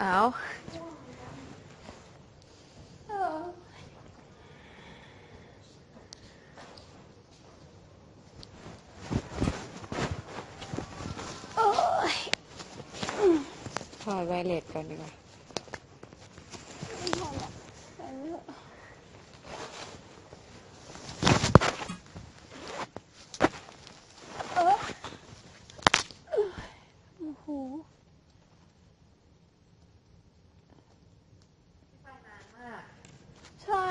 เอาโอ้ยถอดไวเลสก่อนดีกว่า ไม่พอละไปเถอะเออโอ้โห ไปนานมาก ใช่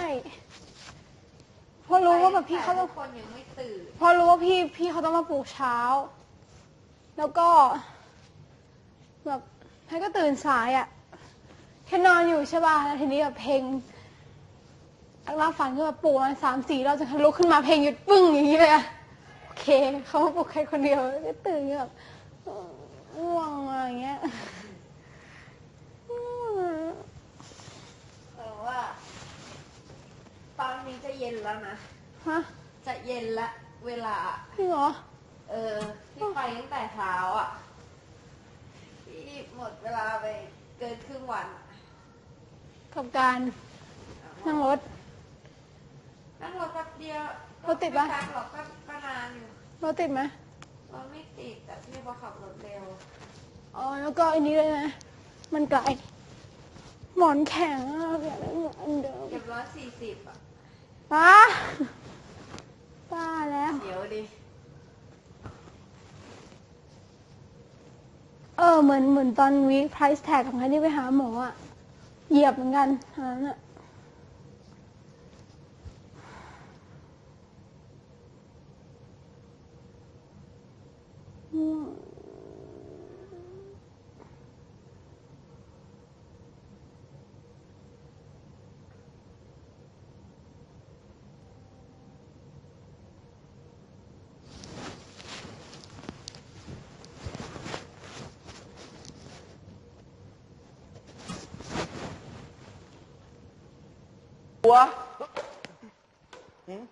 เพราะรู้ว่าแบบพี่เขาต้องคนยังไม่ตื่นพอรู้ว่าพี่พี่เขาต้องมาปลูกเช้า แล้วก็ แบบให้ก็ตื่นสายอะ่ะแค่นอนอยู่ใช่ป่ะแล้วทีนี้แบบเพลงอักลาฝันก็แบบปลุกมาสามสี่เราจะลุกขึ้นมาเพลงหยุดปึ้งอย่างนี้เลยอะโอเคเขามาปลุกแค่คนเดียวก็ตื่นแบบเอ่อง่วงอะไรอย่างเงี้ยง่วงอะ เออว่า ตอ นนี้จะเย็นแล้วนะ ฮะจะเย็นละ เวลาพี่เหรอ เออที่ไปตั้งแต่เช้าอะ ที่หมดเวลาไปเกินครึ่งวันอะกับการนั่งรถ นั่งรถแป๊บเดียวรถติดปะ ไม่นานหรอกก็ก็นานอยู่รถติดไหมรถไม่ติดแต่พี่พอขับรถเร็ว อ๋อ แล้วก็อันนี้เลยนะ มันไกลหมอนแข็งอะอยากได้หมอนอันเดิม เก็บร้อยสี่สิบอะ ป้าป้าแล้ว เดี๋ยวดิ เออเหมือนเหมือนตอนวีคไพรซ์แท็กของใครที่ไปหาหมออะเหยียบเหมือนกันอันนั้นอะ 我嗯。